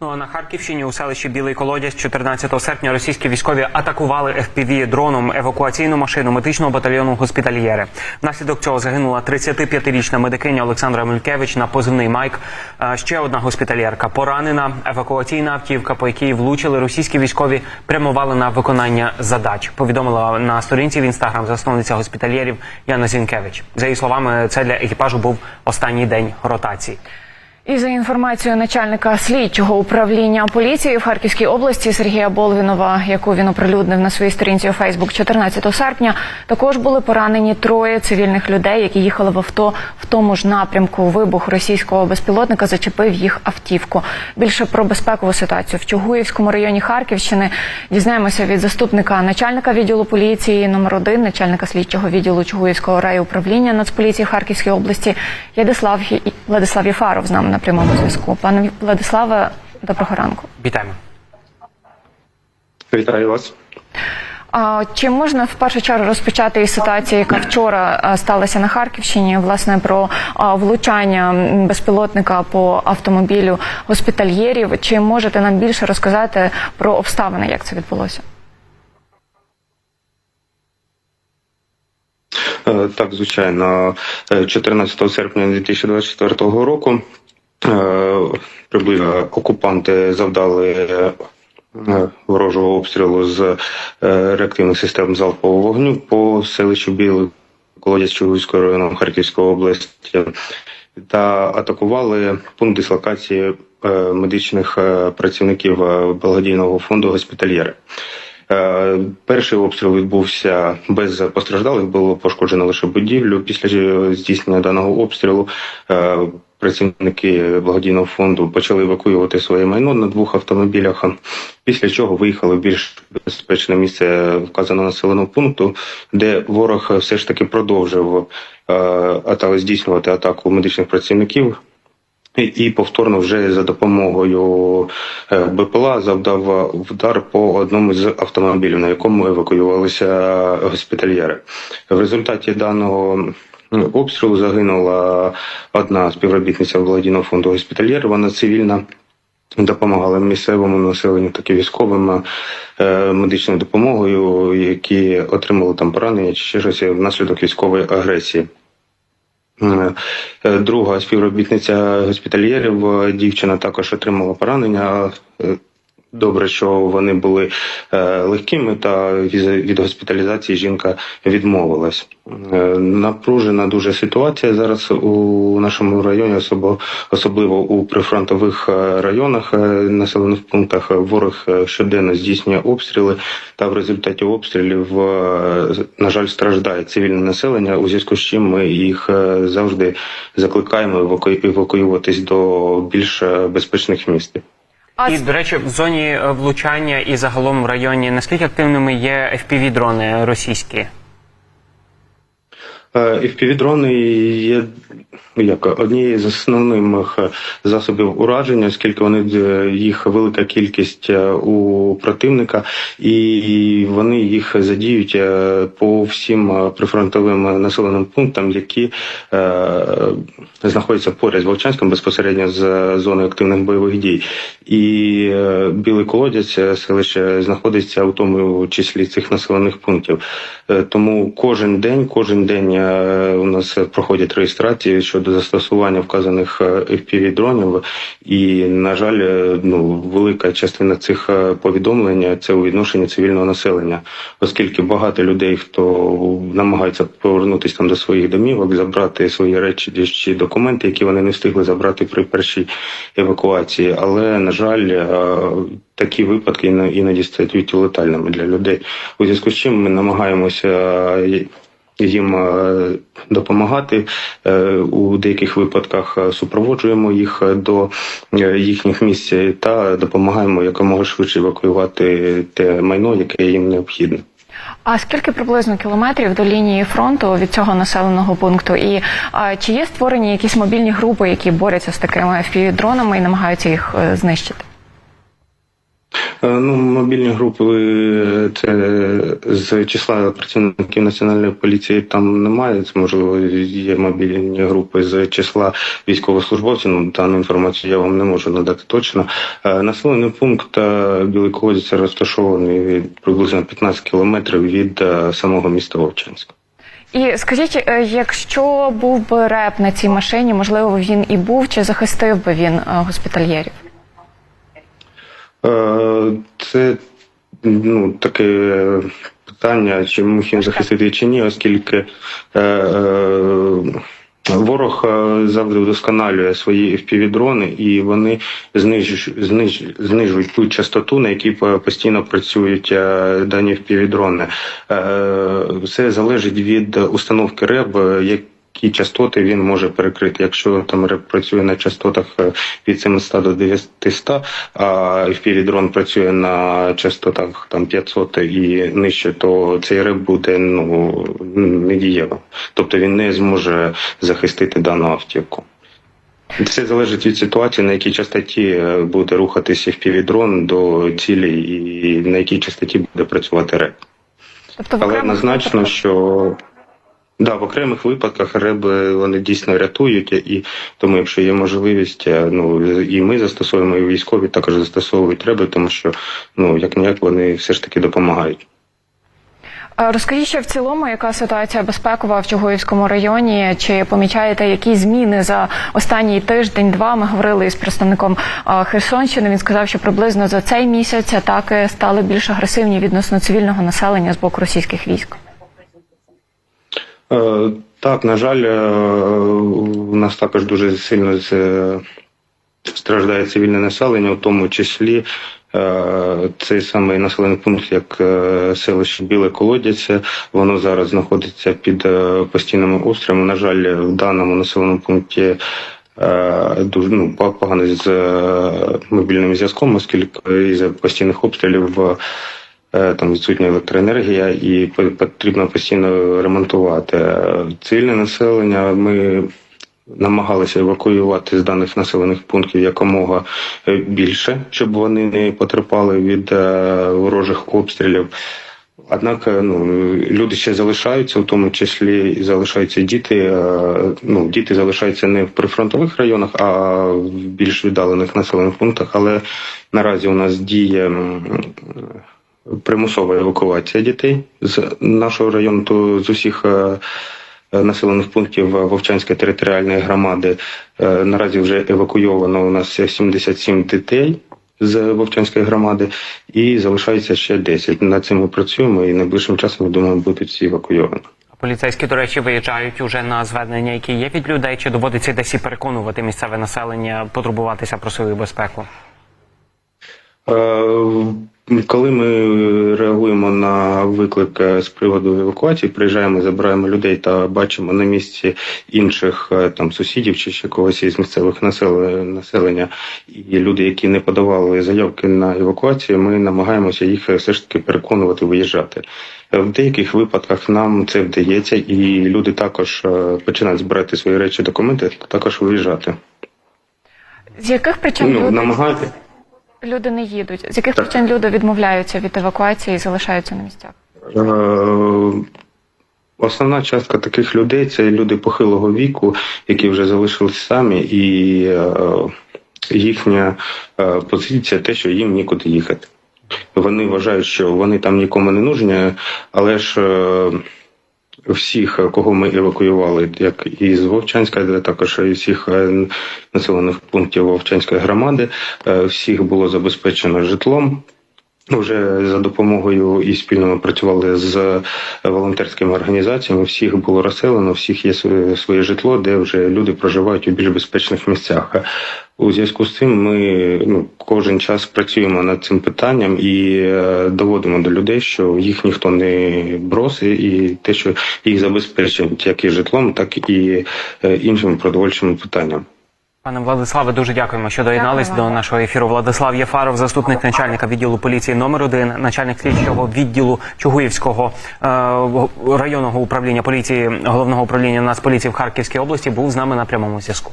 Ну а на Харківщині у селищі Білий Колодязь 14 серпня російські військові атакували FPV дроном евакуаційну машину медичного батальйону госпітальєри. Внаслідок цього загинула 35-річна медикиня Олександра Мількевич на позивний Майк. Ще одна госпітальєрка поранена. Евакуаційна автівка, по якій влучили російські військові, прямували на виконання задач. Повідомила на сторінці в інстаграм засновниця госпітальєрів Яна Зінкевич. За її словами, це для екіпажу був останній день ротації. І за інформацією начальника слідчого управління поліції в Харківській області Сергія Болвінова, яку він оприлюднив на своїй сторінці у Фейсбук 14 серпня, також були поранені троє цивільних людей, які їхали в авто в тому ж напрямку. Вибух російського безпілотника зачепив їх автівку. Більше про безпекову ситуацію в Чугуївському районі Харківщини дізнаємося від заступника начальника відділу поліції номер 1 начальника слідчого відділу Чугуївського райуправління Нацполіції Харківської області Владислав Владислав Єфаров з нами на прямому зв'язку. Пане Владиславе, доброго ранку. Вітаємо. Вітаю вас. А чи можна в першу чергу розпочати із ситуації, яка вчора сталася на Харківщині, власне про а, влучання безпілотника по автомобілю госпітальєрів? Чи можете нам більше розказати про обставини, як це відбулося? Е, Так, звичайно, Е, 14 серпня 2024 року е, приблизно окупанти завдали е, ворожого обстрілу з е, реактивних систем залпового вогню по селищу Білий Колодязь Чугуївського району Харківської області та атакували пункт дислокації е, медичних е, працівників е, благодійного фонду госпітальєри. Е, Перший обстріл відбувся без постраждалих, було пошкоджено лише будівлю. Після е, здійснення даного обстрілу е, працівники благодійного фонду почали евакуювати своє майно на двох автомобілях. Після чого виїхали в більш безпечне місце вказаного населеного пункту, де ворог все ж таки продовжив е, здійснювати атаку медичних працівників. І- повторно вже за допомогою е, БПЛА завдав удар по одному з автомобілів, на якому евакуювалися госпітальєри. В результаті даного обстрілу загинула одна співробітниця благодійного фонду госпітальєр. Вона цивільна. Допомагала місцевому населенню, так і військовим е, медичною допомогою, які отримали там поранення чи ще щось внаслідок військової агресії. Е, е, Друга співробітниця госпітальєрів, дівчина також отримала поранення. Добре, що вони були е, легкими, та від госпіталізації жінка відмовилась. Е, Напружена дуже ситуація зараз у нашому районі, особо, особливо у прифронтових е, районах, населених пунктах. Ворог щоденно здійснює обстріли, та в результаті обстрілів, на жаль, страждає цивільне населення. У зв'язку з чим ми їх завжди закликаємо еваку- евакуюватись до більш безпечних місць. А І, до речі, в зоні е, влучання і загалом в районі наскільки активними є FPV-дрони російські? Е, FPV-дрони є як однією з основних е, засобів ураження, оскільки вони е, їх велика кількість е, у противника, і вони їх задіють е, по всім е, прифронтовим населеним пунктам, які е, знаходяться поряд з Вовчанськом безпосередньо з зоною активних бойових дій. І е, білий колодязь е, селище знаходиться у тому числі цих населених пунктів. Е, Тому кожен день, кожен день е, у нас проходять реєстрації щодо застосування вказаних fpv дронів і на жаль, е, ну велика частина цих е, повідомлень це у відношенні цивільного населення, оскільки багато людей, хто намагається повернутися там до своїх домівок, забрати свої речі чи документи, які вони не встигли забрати при першій евакуації. Але на жаль, е, такі випадки іноді стають летальними для людей. У зв'язку з чим ми намагаємося е, їм е, допомагати Е, у деяких випадках е, супроводжуємо їх до їхніх місць та допомагаємо якомога швидше евакуювати те майно, яке їм необхідне. А скільки приблизно кілометрів до лінії фронту від цього населеного пункту? І а, чи є створені якісь мобільні групи, які борються з такими FPV-дронами і намагаються їх знищити? Е, Ну, мобільні групи це з числа працівників національної поліції там немає. Це можливо є мобільні групи з числа військовослужбовців. Ну, дану інформацію я вам не можу надати точно. Е, Населений пункт е, Білий Колодязь розташований приблизно 15 кілометрів від самого міста Вовчанська. І скажіть, якщо був би реп на цій машині, можливо, він і був, чи захистив би він госпітальєрів? Е, Це ну, таке питання, чи міг він захистити чи ні, оскільки е, е, ворог е, завжди вдосконалює свої FPV-дрони, і вони знижують, зниж, знижують ту частоту, на якій по- постійно працюють е, дані. Е, Все залежить від установки РЕБ, е, як які частоти він може перекрити. Якщо там працює на частотах е, від 700 до 900, а FPV дрон працює на частотах там 500 і нижче, то цей реп буде ну недієвим. Тобто він не зможе захистити дану автівку. Все залежить від ситуації, на якій частоті е, буде рухатися FPV дрон до цілі і на якій частоті буде працювати реп. Тобто Але однозначно, що да, в окремих випадках реби вони дійсно рятують, і тому, якщо є можливість, е, ну і ми застосовуємо, і військові також застосовують реби, тому що ну як ніяк вони все ж таки допомагають. Розкажіть ще в цілому, яка ситуація безпекова в Чугуївському районі? Чи помічаєте які зміни за останній тиждень-два? Ми говорили із представником Херсонщини. Він сказав, що приблизно за цей місяць атаки стали більш агресивні відносно цивільного населення з боку російських військ. Е, Так, на жаль, е, у нас також дуже сильно страждає цивільне населення, у тому числі е, цей самий населений пункт, як селище Біле Колодязь, воно зараз знаходиться під постійними обстрілами. На жаль, в даному населеному пункті. Дуже ну погано з мобільним зв'язком, оскільки із постійних обстрілів там відсутня електроенергія і по- потрібно постійно ремонтувати. Е, Цивільне населення ми намагалися евакуювати з даних населених пунктів якомога е, більше, щоб вони не потерпали від е, ворожих обстрілів. Однак е, ну, люди ще залишаються, в тому числі і залишаються діти. е, Ну, діти залишаються не в прифронтових районах, а в більш віддалених населених пунктах. Але наразі у нас діє примусова евакуація дітей з нашого району, то з усіх е, е, населених пунктів Вовчанської територіальної громади е, наразі вже евакуйовано у нас 77 дітей. З Вовчанської громади і залишається ще 10. Над цим ми працюємо і найближчим часом я думаю, будуть всі евакуйовані. Поліцейські, до речі, виїжджають уже на звернення, які є від людей, чи доводиться десь і переконувати місцеве населення потурбуватися про свою безпеку? Е, Коли ми реагуємо на виклик е, з приводу евакуації, приїжджаємо, забираємо людей та бачимо на місці інших е, там сусідів чи ще когось із місцевих населення, і люди, які не подавали заявки на евакуацію, ми намагаємося їх е, все ж таки переконувати виїжджати. Е, В деяких випадках нам це вдається, і люди також е, починають збирати свої речі, документи та також виїжджати. З яких причин Ну намагати. Люди не їдуть? З яких Так. причин люди відмовляються від евакуації і залишаються на місцях? Е, Основна частка таких людей це люди похилого віку, які вже залишились самі, і е, їхня е, позиція те, що їм нікуди їхати. Вони вважають, що вони там нікому не нужні, але ж всіх, кого ми евакуювали, як і з Вовчанська, де також і всіх е, населених пунктів Вовчанської громади, е, всіх було забезпечено житлом. Вже за допомогою і спільно ми працювали з волонтерськими організаціями. Всіх було розселено, всіх є своє житло, де вже люди проживають у більш безпечних місцях. У зв'язку з цим ми ну, кожен час працюємо над цим питанням і е, доводимо до людей, що їх ніхто не бросить, і те, що їх забезпечують як і житлом, так і е, іншими продовольчими питаннями. Пане Владиславе, дуже дякуємо, що доєднались до нашого ефіру. Владислав Єфаров, заступник начальника відділу поліції номер 1 начальник слідчого відділу Чугуївського е, районного управління поліції головного управління Нацполіції в Харківській області, був з нами на прямому зв'язку.